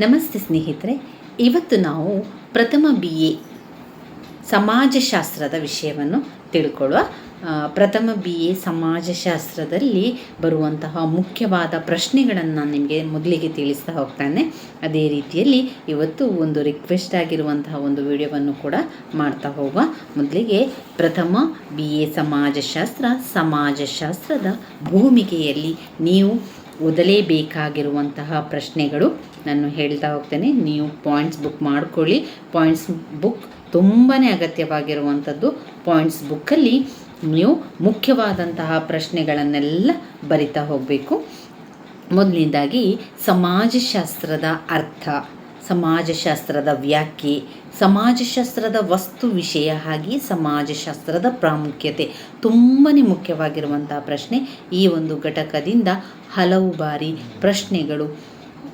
ನಮಸ್ತೆ ಸ್ನೇಹಿತರೆ, ಇವತ್ತು ನಾವು ಪ್ರಥಮ ಬಿ ಎ ಸಮಾಜಶಾಸ್ತ್ರದ ವಿಷಯವನ್ನು ತಿಳ್ಕೊಳ್ಳುವ ಪ್ರಥಮ ಬಿ ಎ ಸಮಾಜಶಾಸ್ತ್ರದಲ್ಲಿ ಬರುವಂತಹ ಮುಖ್ಯವಾದ ಪ್ರಶ್ನೆಗಳನ್ನು ನಾನು ನಿಮಗೆ ಮೊದಲಿಗೆ ತಿಳಿಸ್ತಾ ಹೋಗ್ತಾನೆ. ಅದೇ ರೀತಿಯಲ್ಲಿ ಇವತ್ತು ಒಂದು ರಿಕ್ವೆಸ್ಟ್ ಆಗಿರುವಂತಹ ಒಂದು ವಿಡಿಯೋವನ್ನು ಕೂಡ ಮಾಡ್ತಾ ಹೋಗುವ. ಮೊದಲಿಗೆ ಪ್ರಥಮ ಬಿ ಎ ಸಮಾಜಶಾಸ್ತ್ರ, ಸಮಾಜಶಾಸ್ತ್ರದ ಭೂಮಿಕೆಯಲ್ಲಿ ನೀವು ಓದಲೇಬೇಕಾಗಿರುವಂತಹ ಪ್ರಶ್ನೆಗಳು ನಾನು ಹೇಳ್ತಾ ಹೋಗ್ತೇನೆ. ನೀವು ಪಾಯಿಂಟ್ಸ್ ಬುಕ್ ಮಾಡ್ಕೊಳ್ಳಿ. ಪಾಯಿಂಟ್ಸ್ ಬುಕ್ ತುಂಬಾ ಅಗತ್ಯವಾಗಿರುವಂಥದ್ದು. ಪಾಯಿಂಟ್ಸ್ ಬುಕ್ಕಲ್ಲಿ ನೀವು ಮುಖ್ಯವಾದಂತಹ ಪ್ರಶ್ನೆಗಳನ್ನೆಲ್ಲ ಬರಿತಾ ಹೋಗಬೇಕು. ಮೊದಲನೇದಾಗಿ ಸಮಾಜಶಾಸ್ತ್ರದ ಅರ್ಥ. ಸಮಾಜಶಾಸ್ತ್ರದ ವ್ಯಾಖ್ಯೆ, ಸಮಾಜಶಾಸ್ತ್ರದ ವಸ್ತು ವಿಷಯ ಹಾಗೆ ಸಮಾಜಶಾಸ್ತ್ರದ ಪ್ರಾಮುಖ್ಯತೆ. ತುಂಬಾ ಮುಖ್ಯವಾಗಿರುವಂತಹ ಪ್ರಶ್ನೆ ಈ ಒಂದು ಘಟಕದಿಂದ ಹಲವು ಬಾರಿ ಪ್ರಶ್ನೆಗಳು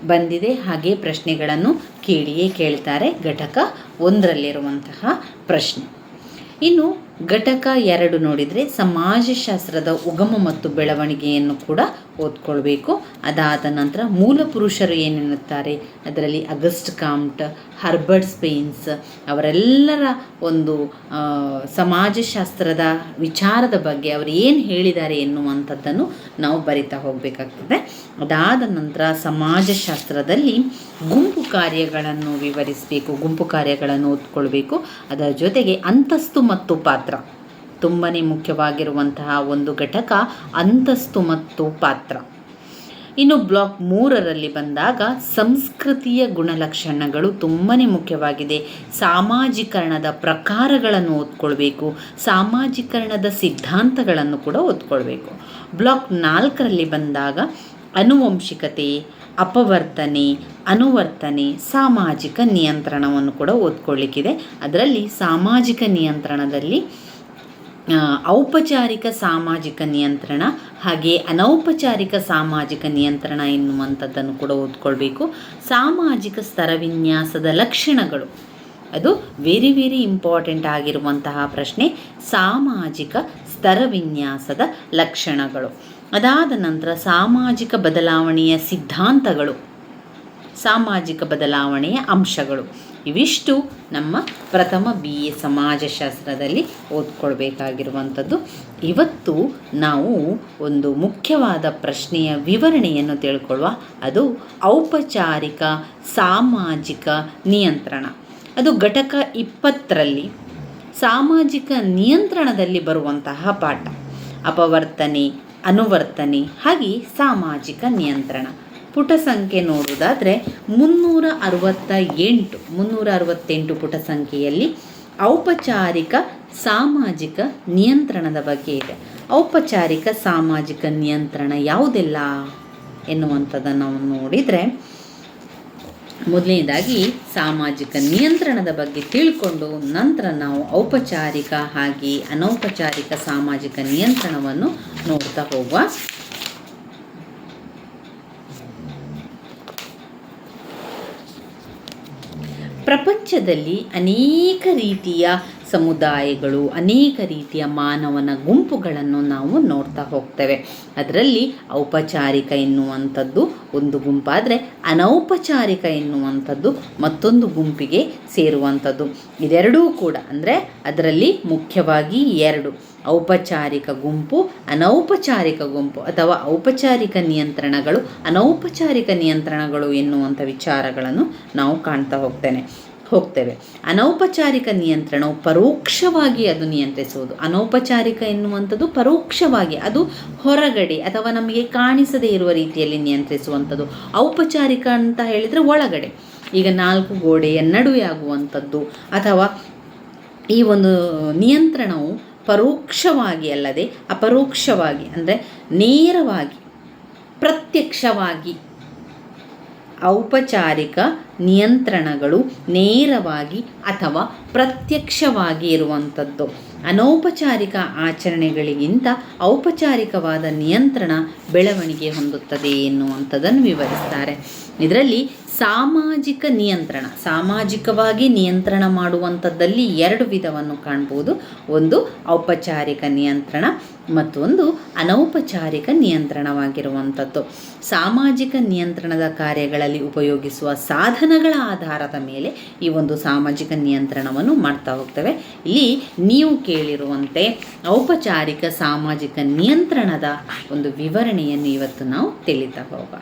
ಬಂದಿದೆ. ಹಾಗೆ ಪ್ರಶ್ನೆಗಳನ್ನು ಕೇಳಿಯೇ ಕೇಳ್ತಾರೆ ಘಟಕ ಒಂದರಲ್ಲಿರುವಂತಹ ಪ್ರಶ್ನೆ. ಇನ್ನು ಘಟಕ ಎರಡು ನೋಡಿದರೆ ಸಮಾಜಶಾಸ್ತ್ರದ ಉಗಮ ಮತ್ತು ಬೆಳವಣಿಗೆಯನ್ನು ಕೂಡ ಓದ್ಕೊಳ್ಬೇಕು. ಅದಾದ ನಂತರ ಮೂಲ ಪುರುಷರು ಏನೆನ್ನುತ್ತಾರೆ? ಅದರಲ್ಲಿ ಅಗಸ್ಟ್ ಕಾಮ್ಟ್ ಹರ್ಬರ್ಟ್ ಸ್ಪೇನ್ಸ್ ಅವರೆಲ್ಲರ ಒಂದು ಸಮಾಜಶಾಸ್ತ್ರದ ವಿಚಾರದ ಬಗ್ಗೆ ಅವರು ಏನು ಹೇಳಿದ್ದಾರೆ ಎನ್ನುವಂಥದ್ದನ್ನು ನಾವು ಬರಿತಾ ಹೋಗಬೇಕಾಗ್ತದೆ. ಅದಾದ ನಂತರ ಸಮಾಜಶಾಸ್ತ್ರದಲ್ಲಿ ಗುಂಪು ಕಾರ್ಯಗಳನ್ನು ವಿವರಿಸಬೇಕು, ಗುಂಪು ಕಾರ್ಯಗಳನ್ನು ಓದ್ಕೊಳ್ಬೇಕು. ಅದರ ಜೊತೆಗೆ ಅಂತಸ್ತು ಮತ್ತು ಪಾತ್ರ. ತುಂಬಾ ಮುಖ್ಯವಾಗಿರುವಂತಹ ಒಂದು ಘಟಕ ಅಂತಸ್ತು ಮತ್ತು ಪಾತ್ರ. ಇನ್ನು ಬ್ಲಾಕ್ ಮೂರರಲ್ಲಿ ಬಂದಾಗ ಸಂಸ್ಕೃತಿಯ ಗುಣಲಕ್ಷಣಗಳು ತುಂಬಾ ಮುಖ್ಯವಾಗಿದೆ. ಸಾಮಾಜೀಕರಣದ ಪ್ರಕಾರಗಳನ್ನು ಓದ್ಕೊಳ್ಬೇಕು, ಸಾಮಾಜೀಕರಣದ ಸಿದ್ಧಾಂತಗಳನ್ನು ಕೂಡ ಓದ್ಕೊಳ್ಬೇಕು. ಬ್ಲಾಕ್ ನಾಲ್ಕರಲ್ಲಿ ಬಂದಾಗ ಅನುವಂಶಿಕತೆ ಅಪವರ್ತನೆ, ಅನುವರ್ತನೆ, ಸಾಮಾಜಿಕ ನಿಯಂತ್ರಣವನ್ನು ಕೂಡ ಓದ್ಕೊಳ್ಳಿಕ್ಕಿದೆ. ಅದರಲ್ಲಿ ಸಾಮಾಜಿಕ ನಿಯಂತ್ರಣದಲ್ಲಿ ಔಪಚಾರಿಕ ಸಾಮಾಜಿಕ ನಿಯಂತ್ರಣ ಹಾಗೆ ಅನೌಪಚಾರಿಕ ಸಾಮಾಜಿಕ ನಿಯಂತ್ರಣ ಎನ್ನುವಂಥದ್ದನ್ನು ಕೂಡ ಓದ್ಕೊಳ್ಬೇಕು. ಸಾಮಾಜಿಕ ಸ್ತರವಿನ್ಯಾಸದ ಲಕ್ಷಣಗಳು. ಅದು ವೆರಿ ವೆರಿ ಇಂಪಾರ್ಟೆಂಟ್ ಆಗಿರುವಂತಹ ಪ್ರಶ್ನೆ. ಸಾಮಾಜಿಕ ಸ್ತರವಿನ್ಯಾಸದ ಲಕ್ಷಣಗಳು. ಅದಾದ ನಂತರ ಸಾಮಾಜಿಕ ಬದಲಾವಣೆಯ ಸಿದ್ಧಾಂತಗಳು, ಸಾಮಾಜಿಕ ಬದಲಾವಣೆಯ ಅಂಶಗಳು, ಇವಿಷ್ಟು ನಮ್ಮ ಪ್ರಥಮ ಬಿ ಎ ಸಮಾಜಶಾಸ್ತ್ರದಲ್ಲಿ ಓದ್ಕೊಳ್ಬೇಕಾಗಿರುವಂಥದ್ದು. ಇವತ್ತು ನಾವು ಒಂದು ಮುಖ್ಯವಾದ ಪ್ರಶ್ನೆಯ ವಿವರಣೆಯನ್ನು ತಿಳ್ಕೊಳ್ಳುವ, ಅದು ಔಪಚಾರಿಕ ಸಾಮಾಜಿಕ ನಿಯಂತ್ರಣ. ಅದು ಘಟಕ ಇಪ್ಪತ್ತರಲ್ಲಿ ಸಾಮಾಜಿಕ ನಿಯಂತ್ರಣದಲ್ಲಿ ಬರುವಂತಹ ಪಾಠ. ಅಪವರ್ತನೆ ಅನುವರ್ತನೆ, ಹಾಗೆ ಸಾಮಾಜಿಕ ನಿಯಂತ್ರಣ. ಪುಟ ಸಂಖ್ಯೆ ನೋಡುವುದಾದರೆ ಮುನ್ನೂರ ಅರವತ್ತ ಎಂಟು ಮುನ್ನೂರ ಅರವತ್ತೆಂಟು ಪುಟ ಸಂಖ್ಯೆಯಲ್ಲಿ ಔಪಚಾರಿಕ ಸಾಮಾಜಿಕ ನಿಯಂತ್ರಣದ ಬಗ್ಗೆ ಇದೆ. ಔಪಚಾರಿಕ ಸಾಮಾಜಿಕ ನಿಯಂತ್ರಣ ಯಾವುದೆಲ್ಲ ಎನ್ನುವಂಥದ್ದನ್ನು ನಾವು ನೋಡಿದರೆ ಮೊದಲನೇದಾಗಿ ಸಾಮಾಜಿಕ ನಿಯಂತ್ರಣದ ಬಗ್ಗೆ ತಿಳ್ಕೊಂಡು ನಂತರ ನಾವು ಔಪಚಾರಿಕ ಹಾಗೆ ಅನೌಪಚಾರಿಕ ಸಾಮಾಜಿಕ ನಿಯಂತ್ರಣವನ್ನು ನೋಡ್ತಾ ಹೋಗುವ. ಪ್ರಪಂಚದಲ್ಲಿ ಅನೇಕ ರೀತಿಯ ಸಮುದಾಯಗಳು ಅನೇಕ ರೀತಿಯ ಮಾನವನ ಗುಂಪುಗಳನ್ನು ನಾವು ನೋಡ್ತಾ ಹೋಗ್ತೇವೆ. ಅದರಲ್ಲಿ ಔಪಚಾರಿಕ ಎನ್ನುವಂಥದ್ದು ಒಂದು ಗುಂಪಾದರೆ ಅನೌಪಚಾರಿಕ ಎನ್ನುವಂಥದ್ದು ಮತ್ತೊಂದು ಗುಂಪಿಗೆ ಸೇರುವಂಥದ್ದು. ಇದೆರಡೂ ಕೂಡ ಅಂದರೆ ಅದರಲ್ಲಿ ಮುಖ್ಯವಾಗಿ ಎರಡು. ಔಪಚಾರಿಕ ಗುಂಪು, ಅನೌಪಚಾರಿಕ ಗುಂಪು ಅಥವಾ ಔಪಚಾರಿಕ ನಿಯಂತ್ರಣಗಳು, ಅನೌಪಚಾರಿಕ ನಿಯಂತ್ರಣಗಳು ಎನ್ನುವಂಥ ವಿಚಾರಗಳನ್ನು ನಾವು ಕಾಣ್ತಾ ಹೋಗ್ತೇನೆ. ಹೋಗ್ತೇವೆ. ಅನೌಪಚಾರಿಕ ನಿಯಂತ್ರಣವು ಪರೋಕ್ಷವಾಗಿ ಅದು ನಿಯಂತ್ರಿಸುವುದು. ಅನೌಪಚಾರಿಕ ಎನ್ನುವಂಥದ್ದು ಪರೋಕ್ಷವಾಗಿ ಅದು ಹೊರಗಡೆ ಅಥವಾ ನಮಗೆ ಕಾಣಿಸದೇ ಇರುವ ರೀತಿಯಲ್ಲಿ ನಿಯಂತ್ರಿಸುವಂಥದ್ದು. ಔಪಚಾರಿಕ ಅಂತ ಹೇಳಿದರೆ ಒಳಗಡೆ. ಈಗ ನಾಲ್ಕು ಗೋಡೆಯ ನಡುವೆ ಆಗುವಂಥದ್ದು ಅಥವಾ ಈ ಒಂದು ನಿಯಂತ್ರಣವು ಪರೋಕ್ಷವಾಗಿ ಅಲ್ಲದೆ ಅಪರೋಕ್ಷವಾಗಿ ಅಂದರೆ ನೇರವಾಗಿ, ಪ್ರತ್ಯಕ್ಷವಾಗಿ ಔಪಚಾರಿಕ ನಿಯಂತ್ರಣಗಳು ನೇರವಾಗಿ ಅಥವಾ ಪ್ರತ್ಯಕ್ಷವಾಗಿ ಇರುವಂಥದ್ದು. ಅನೌಪಚಾರಿಕ ಆಚರಣೆಗಳಿಗಿಂತ ಔಪಚಾರಿಕವಾದ ನಿಯಂತ್ರಣ ಬೆಳವಣಿಗೆ ಹೊಂದುತ್ತದೆ ಎನ್ನುವಂಥದ್ದನ್ನು ವಿವರಿಸ್ತಾರೆ. ಇದರಲ್ಲಿ ಸಾಮಾಜಿಕ ನಿಯಂತ್ರಣ, ಸಾಮಾಜಿಕವಾಗಿ ನಿಯಂತ್ರಣ ಮಾಡುವಂಥದ್ದಲ್ಲಿ ಎರಡು ವಿಧವನ್ನು ಕಾಣ್ಬೋದು. ಒಂದು ಔಪಚಾರಿಕ ನಿಯಂತ್ರಣ ಮತ್ತೊಂದು ಅನೌಪಚಾರಿಕ ನಿಯಂತ್ರಣವಾಗಿರುವಂಥದ್ದು. ಸಾಮಾಜಿಕ ನಿಯಂತ್ರಣದ ಕಾರ್ಯಗಳಲ್ಲಿ ಉಪಯೋಗಿಸುವ ಸಾಧನಗಳ ಆಧಾರದ ಮೇಲೆ ಈ ಒಂದು ಸಾಮಾಜಿಕ ನಿಯಂತ್ರಣವನ್ನು ಮಾಡ್ತಾ ಹೋಗ್ತವೆ. ಇಲ್ಲಿ ನೀವು ಕೇಳಿರುವಂತೆ ಔಪಚಾರಿಕ ಸಾಮಾಜಿಕ ನಿಯಂತ್ರಣದ ಒಂದು ವಿವರಣೆಯನ್ನು ಇವತ್ತು ನಾವು ತಿಳಿತಾ ಹೋಗ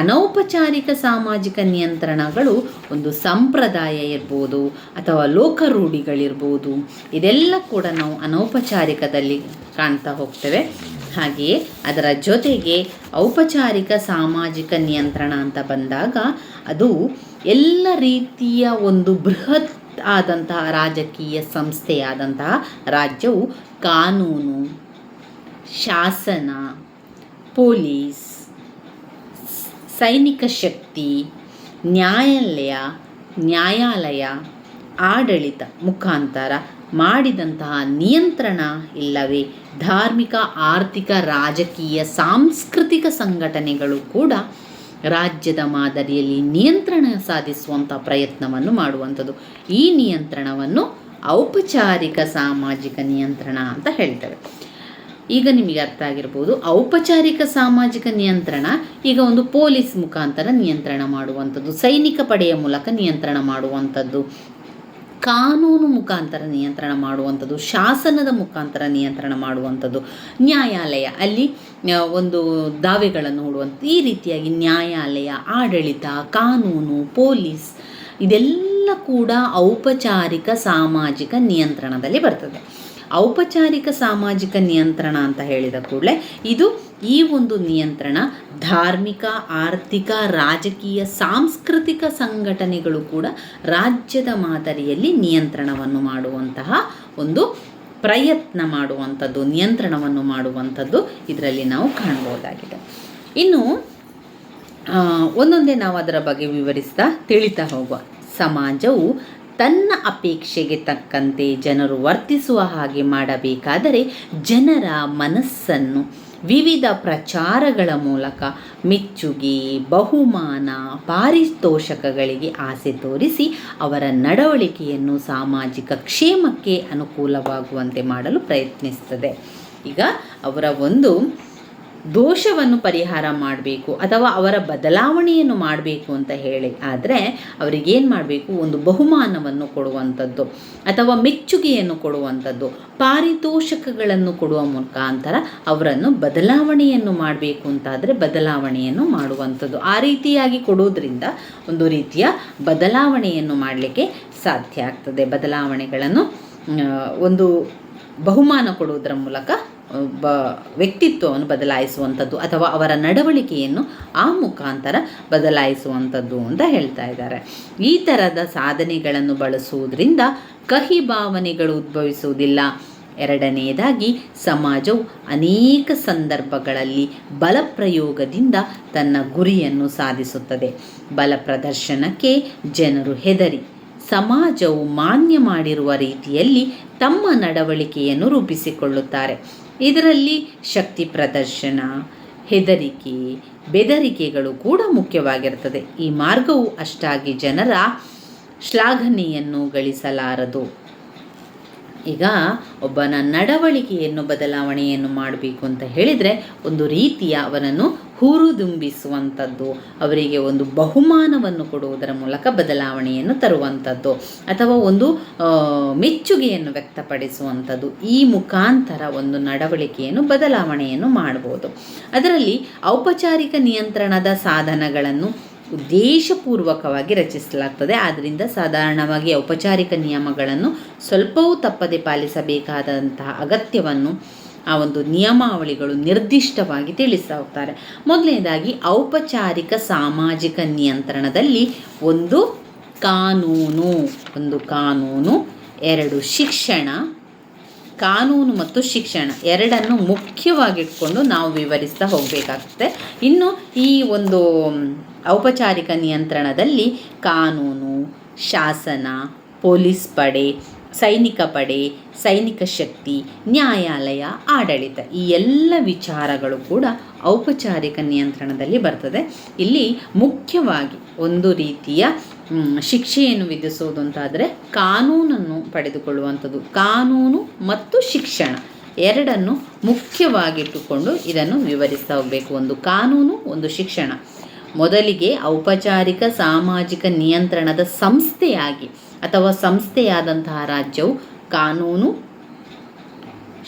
ಅನೌಪಚಾರಿಕ ಸಾಮಾಜಿಕ ನಿಯಂತ್ರಣಗಳು ಒಂದು ಸಂಪ್ರದಾಯ ಇರ್ಬೋದು ಅಥವಾ ಲೋಕರೂಢಿಗಳಿರ್ಬೋದು. ಇದೆಲ್ಲ ಕೂಡ ನಾವು ಅನೌಪಚಾರಿಕದಲ್ಲಿ ಕಾಣ್ತಾ ಹೋಗ್ತೇವೆ. ಹಾಗೆಯೇ ಅದರ ಜೊತೆಗೆ ಔಪಚಾರಿಕ ಸಾಮಾಜಿಕ ನಿಯಂತ್ರಣ ಅಂತ ಬಂದಾಗ ಅದು ಎಲ್ಲ ರೀತಿಯ ಒಂದು ಬೃಹತ್ ಆದಂತಹ ರಾಜಕೀಯ ಸಂಸ್ಥೆಯಾದಂತಹ ರಾಜ್ಯವು ಕಾನೂನು, ಶಾಸನ, ಪೊಲೀಸ್ ಸೈನಿಕ ಶಕ್ತಿ, ನ್ಯಾಯಾಲಯ ನ್ಯಾಯಾಲಯ, ಆಡಳಿತ ಮುಖಾಂತರ ಮಾಡಿದಂತಹ ನಿಯಂತ್ರಣ ಇಲ್ಲವೇ? ಧಾರ್ಮಿಕ, ಆರ್ಥಿಕ, ರಾಜಕೀಯ, ಸಾಂಸ್ಕೃತಿಕ ಸಂಘಟನೆಗಳು ಕೂಡ ರಾಜ್ಯದ ಮಾದರಿಯಲ್ಲಿ ನಿಯಂತ್ರಣ ಸಾಧಿಸುವಂಥ ಪ್ರಯತ್ನವನ್ನು ಮಾಡುವಂಥದ್ದು. ಈ ನಿಯಂತ್ರಣವನ್ನು ಔಪಚಾರಿಕ, ಸಾಮಾಜಿಕ ನಿಯಂತ್ರಣ ಅಂತ ಹೇಳ್ತೇವೆ. ಈಗ ನಿಮಗೆ ಅರ್ಥ ಆಗಿರ್ಬೋದು, ಔಪಚಾರಿಕ ಸಾಮಾಜಿಕ ನಿಯಂತ್ರಣ ಈಗ ಒಂದು ಪೊಲೀಸ್ ಮುಖಾಂತರ ನಿಯಂತ್ರಣ ಮಾಡುವಂಥದ್ದು, ಸೈನಿಕ ಪಡೆಯ ಮೂಲಕ ನಿಯಂತ್ರಣ ಮಾಡುವಂಥದ್ದು, ಕಾನೂನು ಮುಖಾಂತರ ನಿಯಂತ್ರಣ ಮಾಡುವಂಥದ್ದು, ಶಾಸನದ ಮುಖಾಂತರ ನಿಯಂತ್ರಣ ಮಾಡುವಂಥದ್ದು, ನ್ಯಾಯಾಲಯ, ಅಲ್ಲಿ ಒಂದು ದಾವೆಗಳನ್ನು ಹೂಡುವಂಥ, ಈ ರೀತಿಯಾಗಿ ನ್ಯಾಯಾಲಯ, ಆಡಳಿತ, ಕಾನೂನು, ಪೊಲೀಸ್ ಇದೆಲ್ಲ ಕೂಡ ಔಪಚಾರಿಕ ಸಾಮಾಜಿಕ ನಿಯಂತ್ರಣದಲ್ಲಿ ಬರ್ತದೆ. ಔಪಚಾರಿಕ ಸಾಮಾಜಿಕ ನಿಯಂತ್ರಣ ಅಂತ ಹೇಳಿದ ಕೂಡಲೇ ಇದು ಈ ಒಂದು ನಿಯಂತ್ರಣ ಧಾರ್ಮಿಕ, ಆರ್ಥಿಕ, ರಾಜಕೀಯ, ಸಾಂಸ್ಕೃತಿಕ ಸಂಘಟನೆಗಳು ಕೂಡ ರಾಜ್ಯದ ಮಾದರಿಯಲ್ಲಿ ನಿಯಂತ್ರಣವನ್ನು ಮಾಡುವಂತಹ ಒಂದು ಪ್ರಯತ್ನ ಮಾಡುವಂಥದ್ದು, ನಿಯಂತ್ರಣವನ್ನು ಮಾಡುವಂಥದ್ದು ಇದರಲ್ಲಿ ನಾವು ಕಾಣಬಹುದಾಗಿದೆ ಇನ್ನು ಒಂದೊಂದೇ ನಾವು ಅದರ ಬಗ್ಗೆ ವಿವರಿಸ್ತಾ ತಿಳಿತಾ ಹೋಗುವ. ಸಮಾಜವು ತನ್ನ ಅಪೇಕ್ಷೆಗೆ ತಕ್ಕಂತೆ ಜನರು ವರ್ತಿಸುವ ಹಾಗೆ ಮಾಡಬೇಕಾದರೆ ಜನರ ಮನಸ್ಸನ್ನು ವಿವಿಧ ಪ್ರಚಾರಗಳ ಮೂಲಕ ಮೆಚ್ಚುಗೆ, ಬಹುಮಾನ, ಪಾರಿತೋಷಕಗಳಿಗೆ ಆಸೆ ತೋರಿಸಿ ಅವರ ನಡವಳಿಕೆಯನ್ನು ಸಾಮಾಜಿಕ ಕ್ಷೇಮಕ್ಕೆ ಅನುಕೂಲವಾಗುವಂತೆ ಮಾಡಲು ಪ್ರಯತ್ನಿಸ್ತದೆ ಈಗ ಅವರ ಒಂದು ದೋಷವನ್ನು ಪರಿಹಾರ ಮಾಡಬೇಕು ಅಥವಾ ಅವರ ಬದಲಾವಣೆಯನ್ನು ಮಾಡಬೇಕು ಅಂತ ಹೇಳಿ ಆದರೆ ಅವರಿಗೇನು ಮಾಡಬೇಕು? ಒಂದು ಬಹುಮಾನವನ್ನು ಕೊಡುವಂಥದ್ದು ಅಥವಾ ಮೆಚ್ಚುಗೆಯನ್ನು ಕೊಡುವಂಥದ್ದು, ಪಾರಿತೋಷಕಗಳನ್ನು ಕೊಡುವ ಮುಖಾಂತರ ಅವರನ್ನು ಬದಲಾವಣೆಯನ್ನು ಮಾಡಬೇಕು ಅಂತಾದರೆ ಬದಲಾವಣೆಯನ್ನು ಮಾಡುವಂಥದ್ದು. ಆ ರೀತಿಯಾಗಿ ಕೊಡೋದ್ರಿಂದ ಒಂದು ರೀತಿಯ ಬದಲಾವಣೆಯನ್ನು ಮಾಡಲಿಕ್ಕೆ ಸಾಧ್ಯ ಆಗ್ತದೆ. ಬದಲಾವಣೆಗಳನ್ನು ಒಂದು ಬಹುಮಾನ ಕೊಡುವುದರ ಮೂಲಕ ಒಬ್ಬ ವ್ಯಕ್ತಿತ್ವವನ್ನು ಬದಲಾಯಿಸುವಂಥದ್ದು ಅಥವಾ ಅವರ ನಡವಳಿಕೆಯನ್ನು ಆ ಮುಖಾಂತರ ಬದಲಾಯಿಸುವಂಥದ್ದು ಅಂತ ಹೇಳ್ತಾ ಇದ್ದಾರೆ. ಈ ಥರದ ಸಾಧನೆಗಳನ್ನು ಬಳಸುವುದರಿಂದ ಕಹಿ ಭಾವನೆಗಳು ಉದ್ಭವಿಸುವುದಿಲ್ಲ. ಎರಡನೆಯದಾಗಿ ಸಮಾಜವು ಅನೇಕ ಸಂದರ್ಭಗಳಲ್ಲಿ ಬಲಪ್ರಯೋಗದಿಂದ ತನ್ನ ಗುರಿಯನ್ನು ಸಾಧಿಸುತ್ತದೆ. ಬಲ ಪ್ರದರ್ಶನಕ್ಕೆ ಜನರು ಹೆದರಿ, ಸಮಾಜವು ಮಾನ್ಯ ಮಾಡಿರುವ ರೀತಿಯಲ್ಲಿ ತಮ್ಮ ನಡವಳಿಕೆಯನ್ನು ರೂಪಿಸಿಕೊಳ್ಳುತ್ತಾರೆ. ಇದರಲ್ಲಿ ಶಕ್ತಿ ಪ್ರದರ್ಶನ ಹೆದರಿಕೆ ಬೆದರಿಕೆಗಳು ಕೂಡ ಮುಖ್ಯವಾಗಿರುತ್ತದೆ ಈ ಮಾರ್ಗವು ಅಷ್ಟಾಗಿ ಜನರ ಶ್ಲಾಘನೆಯನ್ನು ಗಳಿಸಲಾರದು. ಈಗ ಒಬ್ಬನ ನಡವಳಿಕೆಯನ್ನು, ಬದಲಾವಣೆಯನ್ನು ಮಾಡಬೇಕು ಅಂತ ಹೇಳಿದರೆ ಒಂದು ರೀತಿಯ ಅವನನ್ನು ಹುರುದುಂಬಿಸುವಂಥದ್ದು, ಅವರಿಗೆ ಒಂದು ಬಹುಮಾನವನ್ನು ಕೊಡುವುದರ ಮೂಲಕ ಬದಲಾವಣೆಯನ್ನು ತರುವಂಥದ್ದು, ಅಥವಾ ಒಂದು ಮೆಚ್ಚುಗೆಯನ್ನು ವ್ಯಕ್ತಪಡಿಸುವಂಥದ್ದು. ಈ ಮುಖಾಂತರ ಒಂದು ನಡವಳಿಕೆಯನ್ನು, ಬದಲಾವಣೆಯನ್ನು ಮಾಡ್ಬೋದು. ಅದರಲ್ಲಿ ಔಪಚಾರಿಕ ನಿಯಂತ್ರಣದ ಸಾಧನಗಳನ್ನು ಉದ್ದೇಶಪೂರ್ವಕವಾಗಿ ರಚಿಸಲಾಗ್ತದೆ. ಆದ್ದರಿಂದ ಸಾಧಾರಣವಾಗಿ ಔಪಚಾರಿಕ ನಿಯಮಗಳನ್ನು ಸ್ವಲ್ಪವೂ ತಪ್ಪದೆ ಪಾಲಿಸಬೇಕಾದಂತಹ ಅಗತ್ಯವನ್ನು ಆ ಒಂದು ನಿಯಮಾವಳಿಗಳು ನಿರ್ದಿಷ್ಟವಾಗಿ ತಿಳಿಸ್ತಾ ಹೋಗ್ತಾರೆ. ಮೊದಲನೇದಾಗಿ ಔಪಚಾರಿಕ ಸಾಮಾಜಿಕ ನಿಯಂತ್ರಣದಲ್ಲಿ ಒಂದು ಕಾನೂನು ಒಂದು ಕಾನೂನು, ಎರಡು ಶಿಕ್ಷಣ ಕಾನೂನು ಮತ್ತು ಶಿಕ್ಷಣ ಎರಡನ್ನು ಮುಖ್ಯವಾಗಿಟ್ಕೊಂಡು ನಾವು ವಿವರಿಸ್ತಾ ಹೋಗಬೇಕಾಗುತ್ತೆ. ಇನ್ನು ಈ ಒಂದು ಔಪಚಾರಿಕ ನಿಯಂತ್ರಣದಲ್ಲಿ ಕಾನೂನು, ಶಾಸನ, ಪೊಲೀಸ್ ಪಡೆ, ಸೈನಿಕ ಪಡೆ, ಸೈನಿಕ ಶಕ್ತಿ, ನ್ಯಾಯಾಲಯ, ಆಡಳಿತ ಈ ಎಲ್ಲ ವಿಚಾರಗಳು ಕೂಡ ಔಪಚಾರಿಕ ನಿಯಂತ್ರಣದಲ್ಲಿ ಬರ್ತದೆ. ಇಲ್ಲಿ ಮುಖ್ಯವಾಗಿ ಒಂದು ರೀತಿಯ ಶಿಕ್ಷೆಯನ್ನು ವಿಧಿಸುವುದು ಅಂತಾದರೆ ಕಾನೂನನ್ನು ಪಡೆದುಕೊಳ್ಳುವಂಥದ್ದು. ಕಾನೂನು ಮತ್ತು ಶಿಕ್ಷಣ ಎರಡನ್ನು ಮುಖ್ಯವಾಗಿಟ್ಟುಕೊಂಡು ಇದನ್ನು ವಿವರಿಸ್ತಾ ಹೋಗಬೇಕು. ಒಂದು ಕಾನೂನು, ಒಂದು ಶಿಕ್ಷಣ. ಮೊದಲಿಗೆ ಔಪಚಾರಿಕ ಸಾಮಾಜಿಕ ನಿಯಂತ್ರಣದ ಸಂಸ್ಥೆಯಾಗಿ ಅಥವಾ ಸಂಸ್ಥೆಯಾದಂತಹ ರಾಜ್ಯವು ಕಾನೂನು,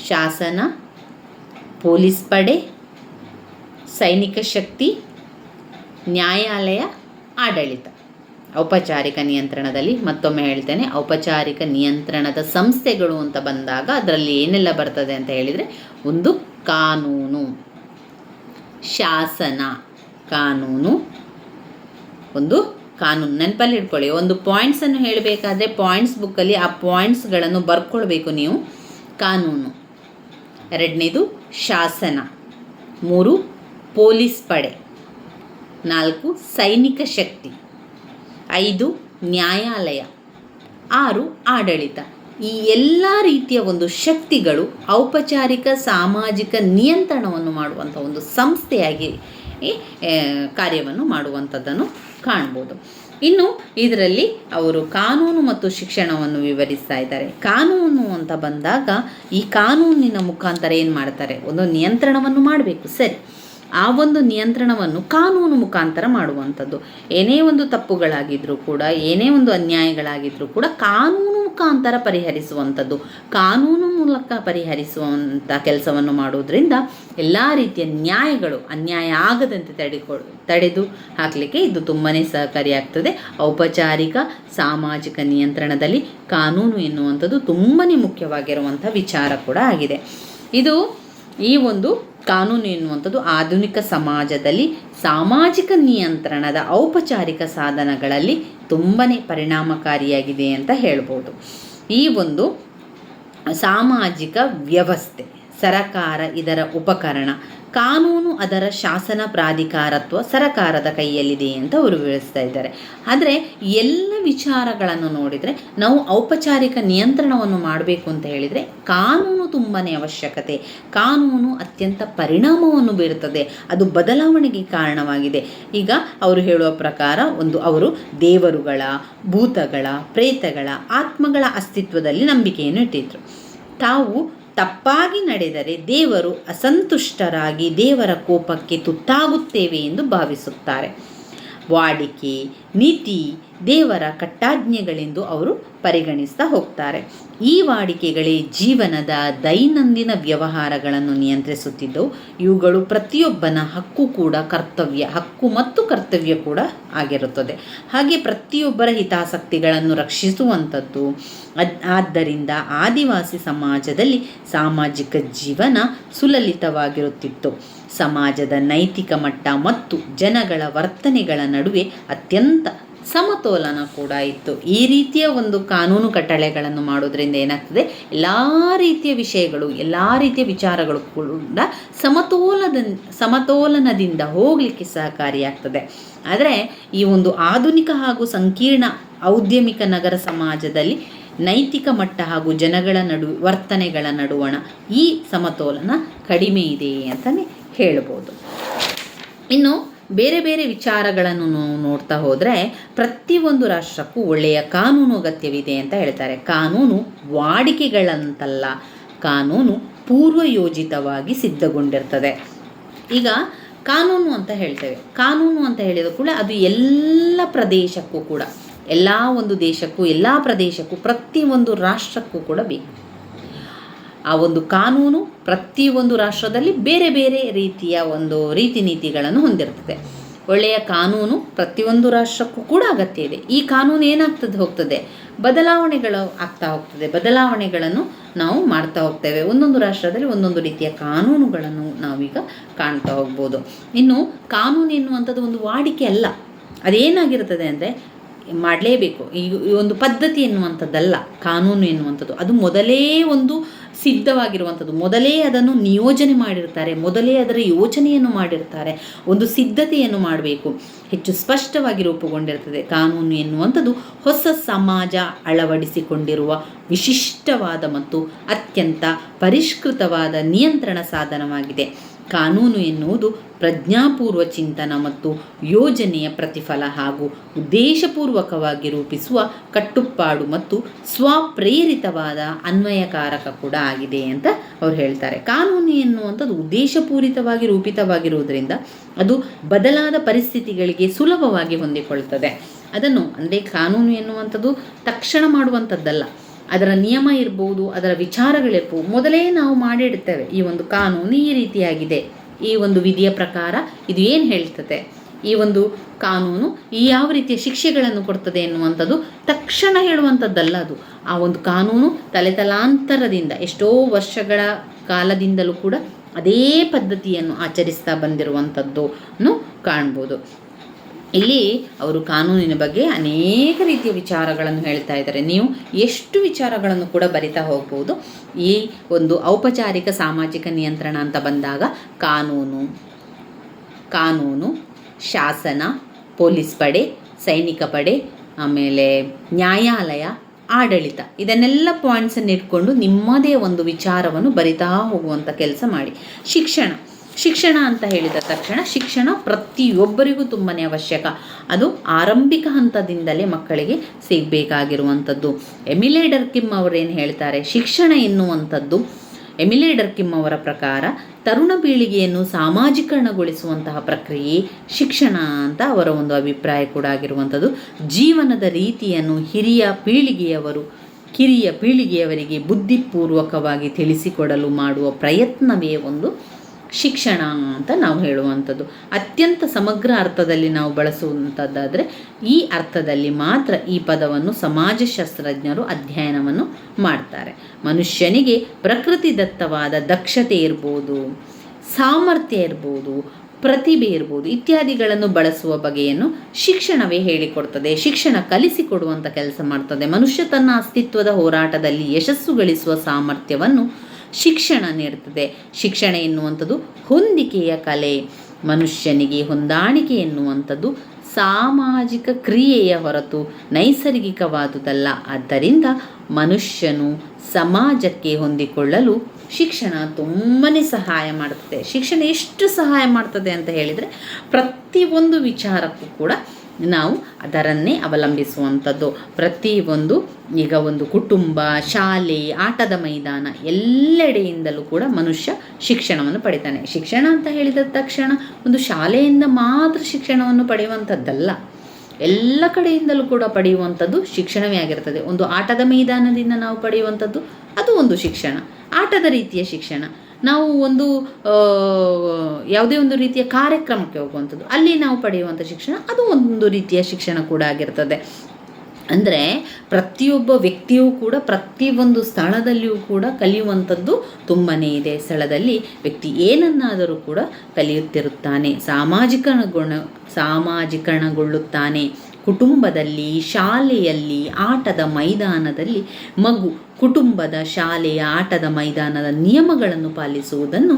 ಶಾಸನ, ಪೊಲೀಸ್ ಪಡೆ, ಸೈನಿಕ ಶಕ್ತಿ, ನ್ಯಾಯಾಲಯ, ಆಡಳಿತ. ಔಪಚಾರಿಕ ನಿಯಂತ್ರಣದಲ್ಲಿ ಮತ್ತೊಮ್ಮೆ ಹೇಳ್ತೇನೆ, ಔಪಚಾರಿಕ ನಿಯಂತ್ರಣದ ಸಂಸ್ಥೆಗಳು ಅಂತ ಬಂದಾಗ ಅದರಲ್ಲಿ ಏನೆಲ್ಲ ಬರ್ತದೆ ಅಂತ ಹೇಳಿದರೆ ಒಂದು ಕಾನೂನು. ಶಾಸನ, ಕಾನೂನು. ಒಂದು ಕಾನೂನು ನೆನಪಲ್ಲಿ ಇಟ್ಕೊಳ್ಳಿ, ಒಂದು ಪಾಯಿಂಟ್ಸನ್ನು ಹೇಳಬೇಕಾದ್ರೆ ಪಾಯಿಂಟ್ಸ್ ಬುಕ್ಕಲ್ಲಿ ಆ ಪಾಯಿಂಟ್ಸ್ಗಳನ್ನು ಬರ್ಕೊಳ್ಬೇಕು ನೀವು. ಕಾನೂನು. ಎರಡನೇದು ಶಾಸನ. ಮೂರು ಪೊಲೀಸ್ ಪಡೆ. ನಾಲ್ಕು ಸೈನಿಕ ಶಕ್ತಿ. ಐದು ನ್ಯಾಯಾಲಯ. ಆರು ಆಡಳಿತ. ಈ ಎಲ್ಲ ರೀತಿಯ ಒಂದು ಶಕ್ತಿಗಳು ಔಪಚಾರಿಕ ಸಾಮಾಜಿಕ ನಿಯಂತ್ರಣವನ್ನು ಮಾಡುವಂಥ ಒಂದು ಸಂಸ್ಥೆಯಾಗಿ ಕಾರ್ಯವನ್ನು ಮಾಡುವಂಥದ್ದನ್ನು ಕಾಣ್ಬೋದು. ಇನ್ನು ಇದರಲ್ಲಿ ಅವರು ಕಾನೂನು ಮತ್ತು ಶಿಕ್ಷಣವನ್ನು ವಿವರಿಸ್ತಾ ಇದ್ದಾರೆ. ಕಾನೂನು ಅಂತ ಬಂದಾಗ ಈ ಕಾನೂನಿನ ಮುಖಾಂತರ ಏನು ಮಾಡ್ತಾರೆ? ಒಂದು ನಿಯಂತ್ರಣವನ್ನು ಮಾಡಬೇಕು. ಸರಿ. ಆ ಒಂದು ನಿಯಂತ್ರಣವನ್ನು ಕಾನೂನು ಮುಖಾಂತರ ಮಾಡುವಂಥದ್ದು. ಏನೇ ಒಂದು ತಪ್ಪುಗಳಾಗಿದ್ದರೂ ಕೂಡ, ಏನೇ ಒಂದು ಅನ್ಯಾಯಗಳಾಗಿದ್ದರೂ ಕೂಡ ಕಾನೂನು ಮುಖಾಂತರ ಪರಿಹರಿಸುವಂಥದ್ದು. ಕಾನೂನು ಮೂಲಕ ಪರಿಹರಿಸುವಂಥ ಕೆಲಸವನ್ನು ಮಾಡುವುದರಿಂದ ಎಲ್ಲ ರೀತಿಯ ನ್ಯಾಯಗಳು ಅನ್ಯಾಯ ಆಗದಂತೆ ತಡೆಕೊ, ತಡೆದು ಹಾಕಲಿಕ್ಕೆ ಇದು ತುಂಬಾ ಸಹಕಾರಿಯಾಗ್ತದೆ. ಔಪಚಾರಿಕ, ಸಾಮಾಜಿಕ ನಿಯಂತ್ರಣದಲ್ಲಿ ಕಾನೂನು ಎನ್ನುವಂಥದ್ದು ತುಂಬಾ ಮುಖ್ಯವಾಗಿರುವಂಥ ವಿಚಾರ ಕೂಡ ಆಗಿದೆ. ಇದು ಈ ಒಂದು ಕಾನೂನು ಎನ್ನುವಂಥದ್ದು ಆಧುನಿಕ ಸಮಾಜದಲ್ಲಿ ಸಾಮಾಜಿಕ ನಿಯಂತ್ರಣದ ಔಪಚಾರಿಕ ಸಾಧನಗಳಲ್ಲಿ ತುಂಬಾ ಪರಿಣಾಮಕಾರಿಯಾಗಿದೆ ಅಂತ ಹೇಳ್ಬೋದು. ಈ ಒಂದು ಸಾಮಾಜಿಕ ವ್ಯವಸ್ಥೆ, ಸರಕಾರ ಇದರ ಉಪಕರಣ ಕಾನೂನು ಅದರ ಶಾಸನ ಪ್ರಾಧಿಕಾರತ್ವ ಸರಕಾರದ ಕೈಯಲ್ಲಿದೆ ಅಂತ ಅವರು ವಿವರಿಸ್ತಾ ಇದ್ದಾರೆ. ಆದರೆ ಎಲ್ಲ ವಿಚಾರಗಳನ್ನು ನೋಡಿದರೆ ನಾವು ಔಪಚಾರಿಕ ನಿಯಂತ್ರಣವನ್ನು ಮಾಡಬೇಕು ಅಂತ ಹೇಳಿದರೆ ಕಾನೂನು ತುಂಬಾ ಅವಶ್ಯಕತೆ. ಕಾನೂನು ಅತ್ಯಂತ ಪರಿಣಾಮವನ್ನು ಬೀರುತ್ತದೆ. ಅದು ಬದಲಾವಣೆಗೆ ಕಾರಣವಾಗಿದೆ. ಈಗ ಅವರು ಹೇಳುವ ಪ್ರಕಾರ ಒಂದು ಅವರು ದೇವರುಗಳ, ಭೂತಗಳ, ಪ್ರೇತಗಳ, ಆತ್ಮಗಳ ಅಸ್ತಿತ್ವದಲ್ಲಿ ನಂಬಿಕೆಯನ್ನು ಇಟ್ಟಿದ್ರು. ತಾವು ತಪ್ಪಾಗಿ ನಡೆದರೆ ದೇವರು ಅಸಂತುಷ್ಟರಾಗಿ ದೇವರ ಕೋಪಕ್ಕೆ ತುತ್ತಾಗುತ್ತೇವೆ ಎಂದು ಭಾವಿಸುತ್ತಾರೆ. ವಾಡಿಕೆ, ನೀತಿ, ದೇವರ ಕಟ್ಟಾಜ್ಞೆಗಳೆಂದು ಅವರು ಪರಿಗಣಿಸ್ತಾ ಹೋಗ್ತಾರೆ. ಈ ವಾಡಿಕೆಗಳೇ ಜೀವನದ ದೈನಂದಿನ ವ್ಯವಹಾರಗಳನ್ನು ನಿಯಂತ್ರಿಸುತ್ತಿದ್ದವು ಇವುಗಳು ಪ್ರತಿಯೊಬ್ಬನ ಹಕ್ಕು ಕೂಡ ಕರ್ತವ್ಯ, ಹಕ್ಕು ಮತ್ತು ಕರ್ತವ್ಯ ಕೂಡ ಆಗಿರುತ್ತದೆ. ಹಾಗೆ ಪ್ರತಿಯೊಬ್ಬರ ಹಿತಾಸಕ್ತಿಗಳನ್ನು ರಕ್ಷಿಸುವಂಥದ್ದು ಆದ್ದರಿಂದ ಆದಿವಾಸಿ ಸಮಾಜದಲ್ಲಿ ಸಾಮಾಜಿಕ ಜೀವನ ಸುಲಲಿತವಾಗಿರುತ್ತಿತ್ತು. ಸಮಾಜದ ನೈತಿಕ ಮಟ್ಟ ಮತ್ತು ಜನಗಳ ವರ್ತನೆಗಳ ನಡುವೆ ಅತ್ಯಂತ ಸಮತೋಲನ ಕೂಡ ಇತ್ತು. ಈ ರೀತಿಯ ಒಂದು ಕಾನೂನು ಕಟ್ಟಳೆಗಳನ್ನು ಮಾಡೋದ್ರಿಂದ ಏನಾಗ್ತದೆ? ಎಲ್ಲ ರೀತಿಯ ವಿಷಯಗಳು, ಎಲ್ಲ ರೀತಿಯ ವಿಚಾರಗಳು ಕೂಡ ಸಮತೋಲದ, ಸಮತೋಲನದಿಂದ ಹೋಗಲಿಕ್ಕೆ ಸಹಕಾರಿಯಾಗ್ತದೆ. ಆದರೆ ಈ ಒಂದು ಆಧುನಿಕ ಹಾಗೂ ಸಂಕೀರ್ಣ ಔದ್ಯಮಿಕ ನಗರ ಸಮಾಜದಲ್ಲಿ ನೈತಿಕ ಮಟ್ಟ ಹಾಗೂ ಜನಗಳ ನಡು, ವರ್ತನೆಗಳ ನಡುವಣ ಈ ಸಮತೋಲನ ಕಡಿಮೆ ಇದೆ ಅಂತಲೇ ಹೇಳ್ಬೋದು. ಇನ್ನು ಬೇರೆ ಬೇರೆ ವಿಚಾರಗಳನ್ನು ನಾವು ನೋಡ್ತಾ ಹೋದರೆ ಪ್ರತಿಯೊಂದು ರಾಷ್ಟ್ರಕ್ಕೂ ಒಳ್ಳೆಯ ಕಾನೂನು ಅಗತ್ಯವಿದೆ ಅಂತ ಹೇಳ್ತಾರೆ. ಕಾನೂನು ವಾಡಿಕೆಗಳಂತಲ್ಲ, ಕಾನೂನು ಪೂರ್ವಯೋಜಿತವಾಗಿ ಸಿದ್ಧಗೊಂಡಿರ್ತದೆ. ಈಗ ಕಾನೂನು ಅಂತ ಹೇಳ್ತೇವೆ. ಕಾನೂನು ಅಂತ ಹೇಳಿದ ಕೂಡ ಅದು ಎಲ್ಲ ಪ್ರದೇಶಕ್ಕೂ ಕೂಡ, ಎಲ್ಲ ಒಂದು ದೇಶಕ್ಕೂ, ಎಲ್ಲ ಪ್ರದೇಶಕ್ಕೂ ಪ್ರತಿಯೊಂದು ರಾಷ್ಟ್ರಕ್ಕೂ ಕೂಡ ಬೇಕು. ಆ ಒಂದು ಕಾನೂನು ಪ್ರತಿಯೊಂದು ರಾಷ್ಟ್ರದಲ್ಲಿ ಬೇರೆ ಬೇರೆ ರೀತಿಯ ಒಂದು ರೀತಿ ನೀತಿಗಳನ್ನು ಹೊಂದಿರ್ತದೆ. ಒಳ್ಳೆಯ ಕಾನೂನು ಪ್ರತಿಯೊಂದು ರಾಷ್ಟ್ರಕ್ಕೂ ಕೂಡ ಅಗತ್ಯ ಇದೆ. ಈ ಕಾನೂನು ಏನಾಗ್ತದೆ ಹೋಗ್ತದೆ? ಬದಲಾವಣೆಗಳು ಆಗ್ತಾ ಹೋಗ್ತದೆ. ಬದಲಾವಣೆಗಳನ್ನು ನಾವು ಮಾಡ್ತಾ ಹೋಗ್ತೇವೆ. ಒಂದೊಂದು ರಾಷ್ಟ್ರದಲ್ಲಿ ಒಂದೊಂದು ರೀತಿಯ ಕಾನೂನುಗಳನ್ನು ನಾವೀಗ ಕಾಣ್ತಾ ಹೋಗ್ಬೋದು. ಇನ್ನು ಕಾನೂನು ಎನ್ನುವಂಥದ್ದು ಒಂದು ವಾಡಿಕೆ ಅಲ್ಲ. ಅದೇನಾಗಿರ್ತದೆ ಅಂದರೆ ಮಾಡಲೇಬೇಕು. ಈ ಒಂದು ಪದ್ಧತಿ ಎನ್ನುವಂಥದ್ದಲ್ಲ, ಕಾನೂನು ಎನ್ನುವಂಥದ್ದು. ಅದು ಮೊದಲೇ ಒಂದು ಸಿದ್ಧವಾಗಿರುವಂಥದ್ದು. ಮೊದಲೇ ಅದನ್ನು ನಿಯೋಜನೆ ಮಾಡಿರ್ತಾರೆ, ಮೊದಲೇ ಅದರ ಯೋಚನೆಯನ್ನು ಮಾಡಿರ್ತಾರೆ, ಒಂದು ಸಿದ್ಧತೆಯನ್ನು ಮಾಡಬೇಕು. ಹೆಚ್ಚು ಸ್ಪಷ್ಟವಾಗಿ ರೂಪುಗೊಂಡಿರ್ತದೆ ಕಾನೂನು ಎನ್ನುವಂಥದ್ದು. ಹೊಸ ಸಮಾಜ ಅಳವಡಿಸಿಕೊಂಡಿರುವ ವಿಶಿಷ್ಟವಾದ ಮತ್ತು ಅತ್ಯಂತ ಪರಿಷ್ಕೃತವಾದ ನಿಯಂತ್ರಣ ಸಾಧನವಾಗಿದೆ. ಕಾನೂನು ಎನ್ನುವುದು ಪ್ರಜ್ಞಾಪೂರ್ವ ಚಿಂತನ ಮತ್ತು ಯೋಜನೆಯ ಪ್ರತಿಫಲ ಹಾಗೂ ಉದ್ದೇಶಪೂರ್ವಕವಾಗಿ ರೂಪಿಸುವ ಕಟ್ಟುಪಾಡು ಮತ್ತು ಸ್ವಪ್ರೇರಿತವಾದ ಅನ್ವಯಕಾರಕ ಕೂಡ ಆಗಿದೆ ಅಂತ ಅವ್ರು ಹೇಳ್ತಾರೆ. ಕಾನೂನು ಎನ್ನುವಂಥದ್ದು ಉದ್ದೇಶಪೂರಿತವಾಗಿ ರೂಪಿತವಾಗಿರುವುದರಿಂದ ಅದು ಬದಲಾದ ಪರಿಸ್ಥಿತಿಗಳಿಗೆ ಸುಲಭವಾಗಿ ಹೊಂದಿಕೊಳ್ಳುತ್ತದೆ ಅದನ್ನು ಅಂದರೆ ಕಾನೂನು ಎನ್ನುವಂಥದ್ದು ತಕ್ಷಣ ಮಾಡುವಂಥದ್ದಲ್ಲ. ಅದರ ನಿಯಮ ಇರ್ಬೋದು, ಅದರ ವಿಚಾರಗಳಿರ್ಬೋದು, ಮೊದಲೇ ನಾವು ಮಾಡಿಡ್ತೇವೆ. ಈ ಒಂದು ಕಾನೂನು ಈ ರೀತಿಯಾಗಿದೆ. ಈ ಒಂದು ವಿಧಿಯ ಪ್ರಕಾರ ಇದು ಏನು ಹೇಳ್ತದೆ? ಈ ಒಂದು ಕಾನೂನು ಈ ಯಾವ ರೀತಿಯ ಶಿಕ್ಷೆಗಳನ್ನು ಕೊಡ್ತದೆ ಎನ್ನುವಂಥದ್ದು ತಕ್ಷಣ ಹೇಳುವಂಥದ್ದಲ್ಲ ಅದು. ಆ ಒಂದು ಕಾನೂನು ತಲೆತಲಾಂತರದಿಂದ ಎಷ್ಟೋ ವರ್ಷಗಳ ಕಾಲದಿಂದಲೂ ಕೂಡ ಅದೇ ಪದ್ಧತಿಯನ್ನು ಆಚರಿಸ್ತಾ ಬಂದಿರುವಂಥದ್ದು ಕಾಣ್ಬೋದು. ಇಲ್ಲಿ ಅವರು ಕಾನೂನಿನ ಬಗ್ಗೆ ಅನೇಕ ರೀತಿಯ ವಿಚಾರಗಳನ್ನು ಹೇಳ್ತಾ ಇದ್ದಾರೆ. ನೀವು ಎಷ್ಟು ವಿಚಾರಗಳನ್ನು ಕೂಡ ಬರಿತಾ ಹೋಗ್ಬೋದು. ಈ ಒಂದು ಔಪಚಾರಿಕ ಸಾಮಾಜಿಕ ನಿಯಂತ್ರಣ ಅಂತ ಬಂದಾಗ ಕಾನೂನು ಕಾನೂನು, ಶಾಸನ, ಪೊಲೀಸ್ ಪಡೆ, ಸೈನಿಕ ಪಡೆ, ಆಮೇಲೆ ನ್ಯಾಯಾಲಯ, ಆಡಳಿತ ಇದನ್ನೆಲ್ಲ ಪಾಯಿಂಟ್ಸನ್ನು ಇಟ್ಕೊಂಡು ನಿಮ್ಮದೇ ಒಂದು ವಿಚಾರವನ್ನು ಬರಿತಾ ಹೋಗುವಂಥ ಕೆಲಸ ಮಾಡಿ. ಶಿಕ್ಷಣ ಶಿಕ್ಷಣ ಅಂತ ಹೇಳಿದ ತಕ್ಷಣ ಶಿಕ್ಷಣ ಪ್ರತಿಯೊಬ್ಬರಿಗೂ ತುಂಬಾ ಅವಶ್ಯಕ. ಅದು ಆರಂಭಿಕ ಹಂತದಿಂದಲೇ ಮಕ್ಕಳಿಗೆ ಸಿಗಬೇಕಾಗಿರುವಂಥದ್ದು ಎಮಿಲೇಡರ್ ಕಿಮ್ ಅವರೇನು ಹೇಳ್ತಾರೆ? ಶಿಕ್ಷಣ ಎನ್ನುವಂಥದ್ದು ಎಮಿಲೇಡರ್ ಕಿಮ್ ಅವರ ಪ್ರಕಾರ ತರುಣ ಪೀಳಿಗೆಯನ್ನು ಸಾಮಾಜಿಕರಣಗೊಳಿಸುವಂತಹ ಪ್ರಕ್ರಿಯೆ ಶಿಕ್ಷಣ ಅಂತ ಅವರ ಒಂದು ಅಭಿಪ್ರಾಯ ಕೂಡ ಆಗಿರುವಂಥದ್ದು ಜೀವನದ ರೀತಿಯನ್ನು ಹಿರಿಯ ಪೀಳಿಗೆಯವರು, ಕಿರಿಯ ಪೀಳಿಗೆಯವರಿಗೆ ಬುದ್ಧಿಪೂರ್ವಕವಾಗಿ ತಿಳಿಸಿಕೊಡಲು ಮಾಡುವ ಪ್ರಯತ್ನವೇ ಒಂದು ಶಿಕ್ಷಣ ಅಂತ ನಾವು ಹೇಳುವಂಥದ್ದು. ಅತ್ಯಂತ ಸಮಗ್ರ ಅರ್ಥದಲ್ಲಿ ನಾವು ಬಳಸುವಂಥದ್ದಾದರೆ ಈ ಅರ್ಥದಲ್ಲಿ ಮಾತ್ರ ಈ ಪದವನ್ನು ಸಮಾಜಶಾಸ್ತ್ರಜ್ಞರು ಅಧ್ಯಯನವನ್ನು ಮಾಡ್ತಾರೆ. ಮನುಷ್ಯನಿಗೆ ಪ್ರಕೃತಿ ದತ್ತವಾದ ದಕ್ಷತೆ ಇರ್ಬೋದು, ಸಾಮರ್ಥ್ಯ ಇರ್ಬೋದು, ಪ್ರತಿಭೆ ಇರ್ಬೋದು, ಇತ್ಯಾದಿಗಳನ್ನು ಬಳಸುವ ಬಗೆಯನ್ನು ಶಿಕ್ಷಣವೇ ಹೇಳಿಕೊಡ್ತದೆ. ಶಿಕ್ಷಣ ಕಲಿಸಿಕೊಡುವಂಥ ಕೆಲಸ ಮಾಡ್ತದೆ. ಮನುಷ್ಯ ತನ್ನ ಅಸ್ತಿತ್ವದ ಹೋರಾಟದಲ್ಲಿ ಯಶಸ್ಸು ಗಳಿಸುವ ಸಾಮರ್ಥ್ಯವನ್ನು ಶಿಕ್ಷಣ ನೀಡುತ್ತದೆ ಶಿಕ್ಷಣ ಎನ್ನುವಂಥದ್ದು ಹೊಂದಿಕೆಯ ಕಲೆ. ಮನುಷ್ಯನಿಗೆ ಹೊಂದಾಣಿಕೆ ಎನ್ನುವಂಥದ್ದು ಸಾಮಾಜಿಕ ಕ್ರಿಯೆಯ ಹೊರತು ನೈಸರ್ಗಿಕವಾದುದಲ್ಲ. ಆದ್ದರಿಂದ ಮನುಷ್ಯನು ಸಮಾಜಕ್ಕೆ ಹೊಂದಿಕೊಳ್ಳಲು ಶಿಕ್ಷಣ ತುಂಬಾ ಸಹಾಯ ಮಾಡುತ್ತದೆ. ಶಿಕ್ಷಣ ಎಷ್ಟು ಸಹಾಯ ಮಾಡ್ತದೆ ಅಂತ ಹೇಳಿದರೆ ಪ್ರತಿಯೊಂದು ವಿಚಾರಕ್ಕೂ ಕೂಡ ನಾವು ಅದರನ್ನೇ ಅವಲಂಬಿಸುವಂಥದ್ದು. ಪ್ರತಿಯೊಂದು ಈಗ ಒಂದು ಕುಟುಂಬ, ಶಾಲೆ, ಆಟದ ಮೈದಾನ ಎಲ್ಲೆಡೆಯಿಂದಲೂ ಕೂಡ ಮನುಷ್ಯ ಶಿಕ್ಷಣವನ್ನು ಪಡಿತಾನೆ. ಶಿಕ್ಷಣ ಅಂತ ಹೇಳಿದ ತಕ್ಷಣ ಒಂದು ಶಾಲೆಯಿಂದ ಮಾತ್ರ ಶಿಕ್ಷಣವನ್ನು ಪಡೆಯುವಂಥದ್ದಲ್ಲ. ಎಲ್ಲ ಕಡೆಯಿಂದಲೂ ಕೂಡ ಪಡೆಯುವಂಥದ್ದು ಶಿಕ್ಷಣವೇ ಆಗಿರ್ತದೆ. ಒಂದು ಆಟದ ಮೈದಾನದಿಂದ ನಾವು ಪಡೆಯುವಂಥದ್ದು ಅದು ಒಂದು ಶಿಕ್ಷಣ. ಆಟದ ರೀತಿಯ ಶಿಕ್ಷಣ. ನಾವು ಒಂದು ಯಾವುದೇ ಒಂದು ರೀತಿಯ ಕಾರ್ಯಕ್ರಮಕ್ಕೆ ಹೋಗುವಂಥದ್ದು, ಅಲ್ಲಿ ನಾವು ಪಡೆಯುವಂಥ ಶಿಕ್ಷಣ ಅದು ಒಂದು ರೀತಿಯ ಶಿಕ್ಷಣ ಕೂಡ ಆಗಿರ್ತದೆ. ಅಂದರೆ ಪ್ರತಿಯೊಬ್ಬ ವ್ಯಕ್ತಿಯೂ ಕೂಡ ಪ್ರತಿಯೊಂದು ಸ್ಥಳದಲ್ಲಿಯೂ ಕೂಡ ಕಲಿಯುವಂಥದ್ದು ತುಂಬಾ ಇದೆ. ಸ್ಥಳದಲ್ಲಿ ವ್ಯಕ್ತಿ ಏನನ್ನಾದರೂ ಕೂಡ ಕಲಿಯುತ್ತಿರುತ್ತಾನೆ. ಸಾಮಾಜಿಕರಣಗೊಣ ಸಾಮಾಜಿಕರಣಗೊಳ್ಳುತ್ತಾನೆ ಕುಟುಂಬದಲ್ಲಿ ಶಾಲೆಯಲ್ಲಿ ಆಟದ ಮೈದಾನದಲ್ಲಿ ಮಗು ಕುಟುಂಬದ ಶಾಲೆಯ ಆಟದ ಮೈದಾನದ ನಿಯಮಗಳನ್ನು ಪಾಲಿಸುವುದನ್ನು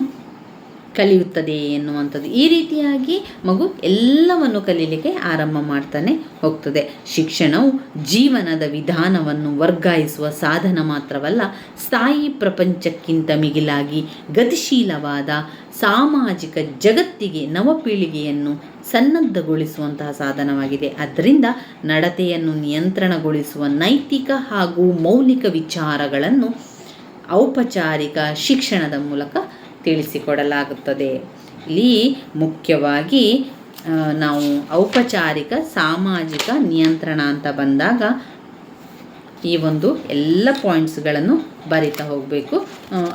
ಕಲಿಯುತ್ತದೆ ಎನ್ನುವಂಥದ್ದು. ಈ ರೀತಿಯಾಗಿ ಮಗು ಎಲ್ಲವನ್ನು ಕಲೀಲಿಕ್ಕೆ ಆರಂಭ ಮಾಡ್ತಾನೆ, ಹೋಗ್ತದೆ. ಶಿಕ್ಷಣವು ಜೀವನದ ವಿಧಾನವನ್ನು ವರ್ಗಾಯಿಸುವ ಸಾಧನ ಮಾತ್ರವಲ್ಲ, ಸ್ಥಾಯಿ ಪ್ರಪಂಚಕ್ಕಿಂತ ಮಿಗಿಲಾಗಿ ಗತಿಶೀಲವಾದ ಸಾಮಾಜಿಕ ಜಗತ್ತಿಗೆ ನವಪೀಳಿಗೆಯನ್ನು ಸನ್ನದ್ಧಗೊಳಿಸುವಂತಹ ಸಾಧನವಾಗಿದೆ. ಅದರಿಂದ ನಡತೆಯನ್ನು ನಿಯಂತ್ರಣಗೊಳಿಸುವ ನೈತಿಕ ಹಾಗೂ ಮೌಲಿಕ ವಿಚಾರಗಳನ್ನು ಔಪಚಾರಿಕ ಶಿಕ್ಷಣದ ಮೂಲಕ ತಿಳಿಸಿಕೊಡಲಾಗುತ್ತದೆ. ಇಲ್ಲಿ ಮುಖ್ಯವಾಗಿ ನಾವು ಔಪಚಾರಿಕ ಸಾಮಾಜಿಕ ನಿಯಂತ್ರಣ ಅಂತ ಬಂದಾಗ ಈ ಒಂದು ಎಲ್ಲ ಪಾಯಿಂಟ್ಸ್ಗಳನ್ನು ಬರಿತಾ ಹೋಗಬೇಕು.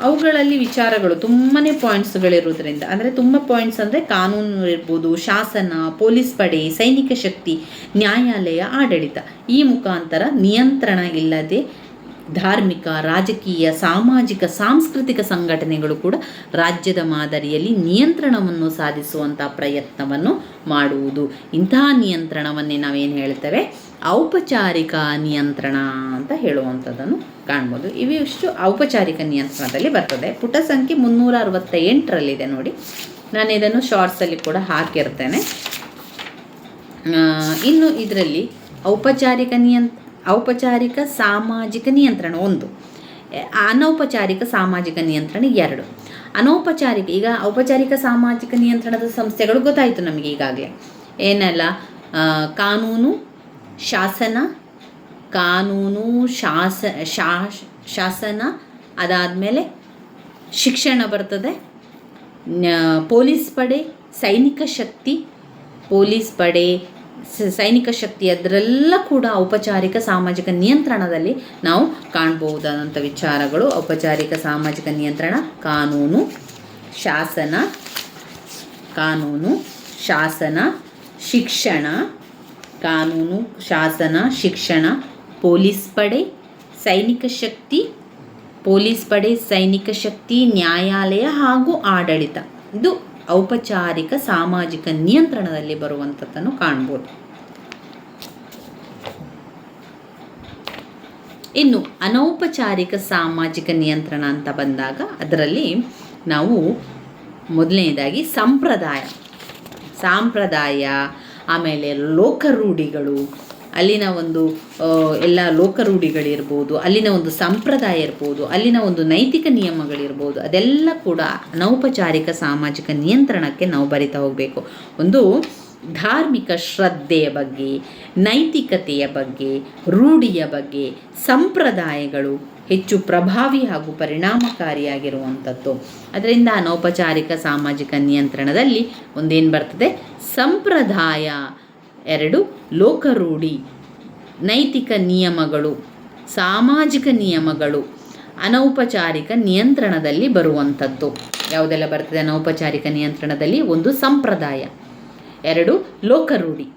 ಅವುಗಳಲ್ಲಿ ವಿಚಾರಗಳು ತುಂಬಾ ಪಾಯಿಂಟ್ಸ್ಗಳಿರೋದ್ರಿಂದ ಅಂದರೆ ತುಂಬ ಪಾಯಿಂಟ್ಸ್ ಅಂದರೆ ಕಾನೂನು ಇರ್ಬೋದು, ಶಾಸನ, ಪೊಲೀಸ್ ಪಡೆ, ಸೈನಿಕ ಶಕ್ತಿ, ನ್ಯಾಯಾಲಯ, ಆಡಳಿತ ಈ ಮುಖಾಂತರ ನಿಯಂತ್ರಣ ಇಲ್ಲದೆ ಧಾರ್ಮಿಕ, ರಾಜಕೀಯ, ಸಾಮಾಜಿಕ, ಸಾಂಸ್ಕೃತಿಕ ಸಂಘಟನೆಗಳು ಕೂಡ ರಾಜ್ಯದ ಮಾದರಿಯಲ್ಲಿ ನಿಯಂತ್ರಣವನ್ನು ಸಾಧಿಸುವಂಥ ಪ್ರಯತ್ನವನ್ನು ಮಾಡುವುದು. ಇಂತಹ ನಿಯಂತ್ರಣವನ್ನೇ ನಾವೇನು ಹೇಳ್ತೇವೆ? ಔಪಚಾರಿಕ ನಿಯಂತ್ರಣ ಅಂತ ಹೇಳುವಂಥದ್ದನ್ನು ಕಾಣ್ಬೋದು. ಇವಿಷ್ಟು ಔಪಚಾರಿಕ ನಿಯಂತ್ರಣದಲ್ಲಿ ಬರ್ತದೆ. ಪುಟ ಸಂಖ್ಯೆ ಮುನ್ನೂರ ಅರವತ್ತ ಎಂಟರಲ್ಲಿದೆ ನೋಡಿ. ನಾನು ಇದನ್ನು ಶಾರ್ಟ್ಸಲ್ಲಿ ಕೂಡ ಹಾಕಿರ್ತೇನೆ. ಇನ್ನು ಇದರಲ್ಲಿ ಔಪಚಾರಿಕ ನಿಯಂತ್ರ ಔಪಚಾರಿಕ ಸಾಮಾಜಿಕ ನಿಯಂತ್ರಣ ಒಂದು. ಅನೌಪಚಾರಿಕ ಸಾಮಾಜಿಕ ನಿಯಂತ್ರಣ ಎರಡು. ಅನೌಪಚಾರಿಕ, ಈಗ ಔಪಚಾರಿಕ ಸಾಮಾಜಿಕ ನಿಯಂತ್ರಣದ ಸಂಸ್ಥೆಗಳು ಗೊತ್ತಾಯಿತು ನಮಗೆ ಈಗಾಗಲೇ. ಏನೆಲ್ಲ ಕಾನೂನು, ಶಾಸನ, ಕಾನೂನು, ಶಾಸ ಶಾಸ್ ಶಾಸನ, ಅದಾದಮೇಲೆ ಶಿಕ್ಷಣ ಬರ್ತದೆ. ಪೊಲೀಸ್ ಪಡೆ, ಸೈನಿಕ ಶಕ್ತಿ, ಪೊಲೀಸ್ ಪಡೆ ಸೈನಿಕ ಶಕ್ತಿ ಅದರೆಲ್ಲ ಕೂಡ ಔಪಚಾರಿಕ ಸಾಮಾಜಿಕ ನಿಯಂತ್ರಣದಲ್ಲಿ ನಾವು ಕಾಣಬಹುದಾದಂಥ ವಿಚಾರಗಳು. ಔಪಚಾರಿಕ ಸಾಮಾಜಿಕ ನಿಯಂತ್ರಣ, ಕಾನೂನು, ಶಾಸನ ಕಾನೂನು, ಶಾಸನ, ಶಿಕ್ಷಣ, ಕಾನೂನು, ಶಾಸನ, ಶಿಕ್ಷಣ, ಪೊಲೀಸ್ ಪಡೆ, ಸೈನಿಕ ಶಕ್ತಿ, ಪೊಲೀಸ್ ಪಡೆ, ಸೈನಿಕ ಶಕ್ತಿ, ನ್ಯಾಯಾಲಯ ಹಾಗೂ ಆಡಳಿತ. ಇದು ಔಪಚಾರಿಕ ಸಾಮಾಜಿಕ ನಿಯಂತ್ರಣದಲ್ಲಿ ಬರುವಂಥದ್ದನ್ನು ಕಾಣ್ಬೋದು. ಇನ್ನು ಅನೌಪಚಾರಿಕ ಸಾಮಾಜಿಕ ನಿಯಂತ್ರಣ ಅಂತ ಬಂದಾಗ ಅದರಲ್ಲಿ ನಾವು ಮೊದಲನೇದಾಗಿ ಸಂಪ್ರದಾಯ, ಸಾಂಪ್ರದಾಯ, ಆಮೇಲೆ ಲೋಕರೂಢಿಗಳು ಅಲ್ಲಿನ ಒಂದು ಎಲ್ಲ ಲೋಕರೂಢಿಗಳಿರ್ಬೋದು, ಅಲ್ಲಿನ ಒಂದು ಸಂಪ್ರದಾಯ ಇರ್ಬೋದು, ಅಲ್ಲಿನ ಒಂದು ನೈತಿಕ ನಿಯಮಗಳಿರ್ಬೋದು, ಅದೆಲ್ಲ ಕೂಡ ಅನೌಪಚಾರಿಕ ಸಾಮಾಜಿಕ ನಿಯಂತ್ರಣಕ್ಕೆ ನಾವು ಬರಿತಾ ಹೋಗಬೇಕು. ಒಂದು ಧಾರ್ಮಿಕ ಶ್ರದ್ಧೆಯ ಬಗ್ಗೆ, ನೈತಿಕತೆಯ ಬಗ್ಗೆ, ರೂಢಿಯ ಬಗ್ಗೆ, ಸಂಪ್ರದಾಯಗಳು ಹೆಚ್ಚು ಪ್ರಭಾವಿ ಹಾಗೂ ಪರಿಣಾಮಕಾರಿಯಾಗಿರುವಂಥದ್ದು. ಅದರಿಂದ ಅನೌಪಚಾರಿಕ ಸಾಮಾಜಿಕ ನಿಯಂತ್ರಣದಲ್ಲಿ ಒಂದೇನು ಬರ್ತದೆ? ಸಂಪ್ರದಾಯ. ಎರಡು, ಲೋಕರೂಢಿ, ನೈತಿಕ ನಿಯಮಗಳು, ಸಾಮಾಜಿಕ ನಿಯಮಗಳು, ಅನೌಪಚಾರಿಕ ನಿಯಂತ್ರಣದಲ್ಲಿ ಬರುವಂಥದ್ದು. ಯಾವುದೆಲ್ಲ ಬರ್ತದೆ ಅನೌಪಚಾರಿಕ ನಿಯಂತ್ರಣದಲ್ಲಿ? ಒಂದು ಸಂಪ್ರದಾಯ. ಎರಡು, ಲೋಕರೂಢಿ.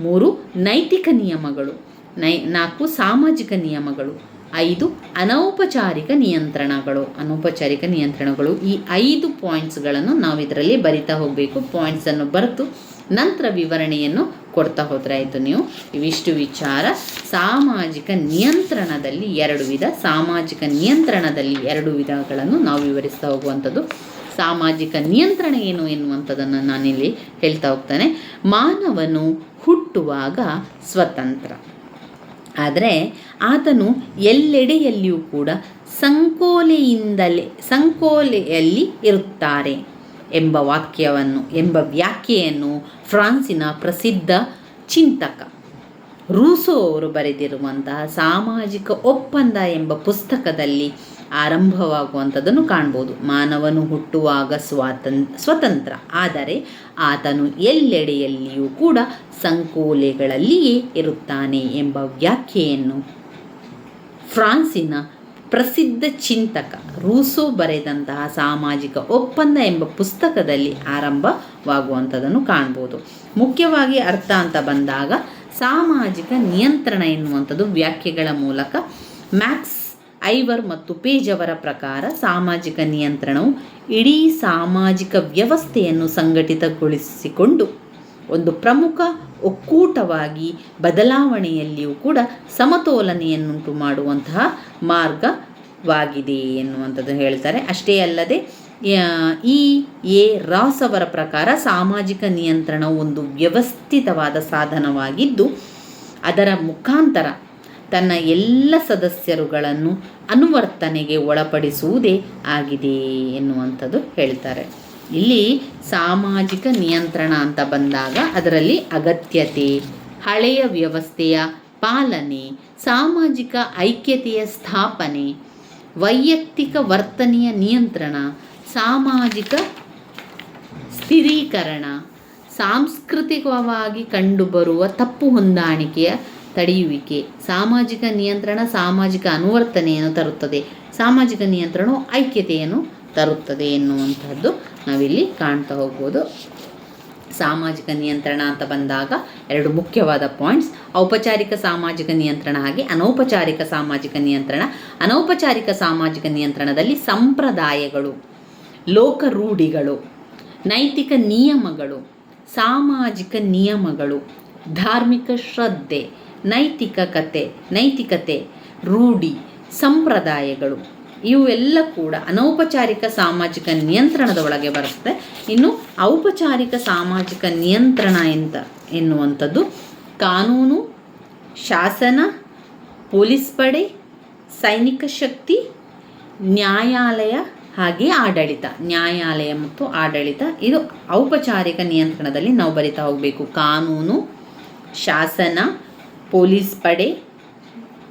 ಮೂರು, ನೈತಿಕ ನಿಯಮಗಳು. ನೈ, ನಾಲ್ಕು, ಸಾಮಾಜಿಕ ನಿಯಮಗಳು. ಐದು, ಅನೌಪಚಾರಿಕ ನಿಯಂತ್ರಣಗಳು. ಅನೌಪಚಾರಿಕ ನಿಯಂತ್ರಣಗಳು ಈ ಐದು ಪಾಯಿಂಟ್ಸ್ಗಳನ್ನು ನಾವು ಇದರಲ್ಲಿ ಬರಿತಾ ಹೋಗಬೇಕು. ಪಾಯಿಂಟ್ಸನ್ನು ಬರೆದು ನಂತರ ವಿವರಣೆಯನ್ನು ಕೊಡ್ತಾ ಹೋದ್ರೆ ಆಯಿತು ನೀವು. ಇವಿಷ್ಟು ವಿಚಾರ. ಸಾಮಾಜಿಕ ನಿಯಂತ್ರಣದಲ್ಲಿ ಎರಡು ವಿಧ. ಸಾಮಾಜಿಕ ನಿಯಂತ್ರಣದಲ್ಲಿ ಎರಡು ವಿಧಗಳನ್ನು ನಾವು ವಿವರಿಸ್ತಾ ಹೋಗುವಂಥದ್ದು. ಸಾಮಾಜಿಕ ನಿಯಂತ್ರಣ ಏನು ಎನ್ನುವಂಥದ್ದನ್ನು ನಾನಿಲ್ಲಿ ಹೇಳ್ತಾ ಹೋಗ್ತಾನೆ. ಮಾನವನು ಹುಟ್ಟುವಾಗ ಸ್ವತಂತ್ರ. ಆದರೆ ಆತನು ಎಲ್ಲೆಡೆಯಲ್ಲಿಯೂ ಕೂಡ ಸಂಕೋಲೆಯಿಂದಲೇ, ಸಂಕೋಲೆಯಲ್ಲಿ ಇರುತ್ತಾರೆ. ಎಂಬ ವಾಕ್ಯವನ್ನು, ಎಂಬ ವ್ಯಾಖ್ಯೆಯನ್ನು ಫ್ರಾನ್ಸಿನ ಪ್ರಸಿದ್ಧ ಚಿಂತಕ ರೂಸೋ ಅವರು ಬರೆದಿರುವಂತಹ ಸಾಮಾಜಿಕ ಒಪ್ಪಂದ ಎಂಬ ಪುಸ್ತಕದಲ್ಲಿ ಆರಂಭವಾಗುವಂಥದ್ದನ್ನು ಕಾಣ್ಬೋದು. ಮಾನವನು ಹುಟ್ಟುವಾಗ ಸ್ವಾತಂ, ಸ್ವತಂತ್ರ, ಆದರೆ ಆತನು ಎಲ್ಲೆಡೆಯಲ್ಲಿಯೂ ಕೂಡ ಸಂಕೋಲೆಗಳಲ್ಲಿಯೇ ಇರುತ್ತಾನೆ ಎಂಬ ವ್ಯಾಖ್ಯೆಯನ್ನು ಫ್ರಾನ್ಸಿನ ಪ್ರಸಿದ್ಧ ಚಿಂತಕ ರೂಸೋ ಬರೆದಂತಹ ಸಾಮಾಜಿಕ ಒಪ್ಪಂದ ಎಂಬ ಪುಸ್ತಕದಲ್ಲಿ ಆರಂಭವಾಗುವಂಥದ್ದನ್ನು ಕಾಣ್ಬೋದು. ಮುಖ್ಯವಾಗಿ ಅರ್ಥ ಅಂತ ಬಂದಾಗ ಸಾಮಾಜಿಕ ನಿಯಂತ್ರಣ ಎನ್ನುವಂಥದ್ದು ವ್ಯಾಖ್ಯೆಗಳ ಮೂಲಕ ಮ್ಯಾಕ್ಸ್ ಐವರ್ ಮತ್ತು ಪೇಜ್ ಅವರ ಪ್ರಕಾರ ಸಾಮಾಜಿಕ ನಿಯಂತ್ರಣವು ಇಡೀ ಸಾಮಾಜಿಕ ವ್ಯವಸ್ಥೆಯನ್ನು ಸಂಘಟಿತಗೊಳಿಸಿಕೊಂಡು ಒಂದು ಪ್ರಮುಖ ಒಕ್ಕೂಟವಾಗಿ ಬದಲಾವಣೆಯಲ್ಲಿಯೂ ಕೂಡ ಸಮತೋಲನೆಯನ್ನುಂಟು ಮಾಡುವಂತಹ ಮಾರ್ಗವಾಗಿದೆ ಎನ್ನುವಂಥದ್ದು ಹೇಳ್ತಾರೆ. ಅಷ್ಟೇ ಅಲ್ಲದೆ ಈ, ಎ, ರಾಸ್ ಅವರ ಪ್ರಕಾರ ಸಾಮಾಜಿಕ ನಿಯಂತ್ರಣ ಒಂದು ವ್ಯವಸ್ಥಿತವಾದ ಸಾಧನವಾಗಿದ್ದು, ಅದರ ಮುಖಾಂತರ ತನ್ನ ಎಲ್ಲ ಸದಸ್ಯರುಗಳನ್ನು ಅನುವರ್ತನೆಗೆ ಒಳಪಡಿಸುವುದೇ ಆಗಿದೆ ಎನ್ನುವಂಥದ್ದು ಹೇಳ್ತಾರೆ. ಇಲ್ಲಿ ಸಾಮಾಜಿಕ ನಿಯಂತ್ರಣ ಅಂತ ಬಂದಾಗ ಅದರಲ್ಲಿ ಅಗತ್ಯತೆ, ಹಳೆಯ ವ್ಯವಸ್ಥೆಯ ಪಾಲನೆ, ಸಾಮಾಜಿಕ ಐಕ್ಯತೆಯ ಸ್ಥಾಪನೆ, ವೈಯಕ್ತಿಕ ವರ್ತನೆಯ ನಿಯಂತ್ರಣ, ಸಾಮಾಜಿಕ ಸ್ಥಿರೀಕರಣ, ಸಾಂಸ್ಕೃತಿಕವಾಗಿ ಕಂಡುಬರುವ ತಪ್ಪು ಹೊಂದಾಣಿಕೆಯ ತಡೆಯುವಿಕೆ, ಸಾಮಾಜಿಕ ನಿಯಂತ್ರಣ ಸಾಮಾಜಿಕ ಅನುವರ್ತನೆಯನ್ನು ತರುತ್ತದೆ, ಸಾಮಾಜಿಕ ನಿಯಂತ್ರಣವು ಐಕ್ಯತೆಯನ್ನು ತರುತ್ತದೆ ಎನ್ನುವಂಥದ್ದು. ನಾವಿಲ್ಲಿ ಕಾಣ್ತಾ ಹೋಗ್ಬೋದು. ಸಾಮಾಜಿಕ ನಿಯಂತ್ರಣ ಅಂತ ಬಂದಾಗ ಎರಡು ಮುಖ್ಯವಾದ ಪಾಯಿಂಟ್ಸ್ ಔಪಚಾರಿಕ ಸಾಮಾಜಿಕ ನಿಯಂತ್ರಣ ಹಾಗೆ ಅನೌಪಚಾರಿಕ ಸಾಮಾಜಿಕ ನಿಯಂತ್ರಣ. ಅನೌಪಚಾರಿಕ ಸಾಮಾಜಿಕ ನಿಯಂತ್ರಣದಲ್ಲಿ ಸಂಪ್ರದಾಯಗಳು, ಲೋಕ ರೂಢಿಗಳು, ನೈತಿಕ ನಿಯಮಗಳು, ಸಾಮಾಜಿಕ ನಿಯಮಗಳು, ಧಾರ್ಮಿಕ ಶ್ರದ್ಧೆ, ನೈತಿಕ ಕತೆ, ನೈತಿಕತೆ, ರೂಢಿ, ಸಂಪ್ರದಾಯಗಳು. ಇವೆಲ್ಲ ಕೂಡ ಅನೌಪಚಾರಿಕ ಸಾಮಾಜಿಕ ನಿಯಂತ್ರಣದ ಒಳಗೆ ಬರುತ್ತೆ ಇನ್ನು ಔಪಚಾರಿಕ ಸಾಮಾಜಿಕ ನಿಯಂತ್ರಣ ಎಂತ ಎನ್ನುವಂಥದ್ದು? ಕಾನೂನು, ಶಾಸನ, ಪೊಲೀಸ್ ಪಡೆ, ಸೈನಿಕ ಶಕ್ತಿ, ನ್ಯಾಯಾಲಯ ಹಾಗೆ ಆಡಳಿತ. ನ್ಯಾಯಾಲಯ ಮತ್ತು ಆಡಳಿತ ಇದು ಔಪಚಾರಿಕ ನಿಯಂತ್ರಣದಲ್ಲಿ ನಾವು ಬರಿತಾ ಹೋಗಬೇಕು. ಕಾನೂನು, ಶಾಸನ, ಪೊಲೀಸ್ ಪಡೆ,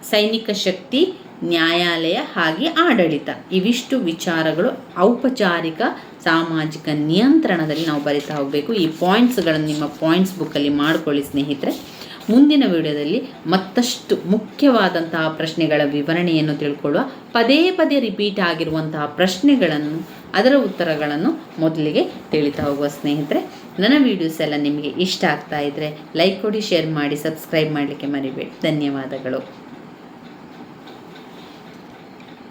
ಸೈನಿಕ ಶಕ್ತಿ ನ್ಯಾಯಾಲಯ ಹಾಗೆ ಆಡಳಿತ. ಇವಿಷ್ಟು ವಿಚಾರಗಳು ಔಪಚಾರಿಕ ಸಾಮಾಜಿಕ ನಿಯಂತ್ರಣದಲ್ಲಿ ನಾವು ಬರಿತಾ ಹೋಗಬೇಕು. ಈ ಪಾಯಿಂಟ್ಸ್ಗಳನ್ನು ನಿಮ್ಮ ಪಾಯಿಂಟ್ಸ್ ಬುಕ್ಕಲ್ಲಿ ಮಾಡಿಕೊಳ್ಳಿ ಸ್ನೇಹಿತರೆ. ಮುಂದಿನ ವಿಡಿಯೋದಲ್ಲಿ ಮತ್ತಷ್ಟು ಮುಖ್ಯವಾದಂತಹ ಪ್ರಶ್ನೆಗಳ ವಿವರಣೆಯನ್ನು ತಿಳ್ಕೊಳ್ಳುವ, ಪದೇ ಪದೇ ರಿಪೀಟ್ ಆಗಿರುವಂತಹ ಪ್ರಶ್ನೆಗಳನ್ನು, ಅದರ ಉತ್ತರಗಳನ್ನು ಮೊದಲಿಗೆ ತಿಳಿತಾ ಹೋಗುವ ಸ್ನೇಹಿತರೆ. ನನ್ನ ವೀಡಿಯೋಸ್ ಎಲ್ಲ ನಿಮಗೆ ಇಷ್ಟ ಆಗ್ತಾ ಇದ್ದರೆ ಲೈಕ್ ಕೊಡಿ ಶೇರ್ ಮಾಡಿ ಸಬ್ಸ್ಕ್ರೈಬ್ ಮಾಡಲಿಕ್ಕೆ ಮರಿಬೇಡಿ. ಧನ್ಯವಾದಗಳು.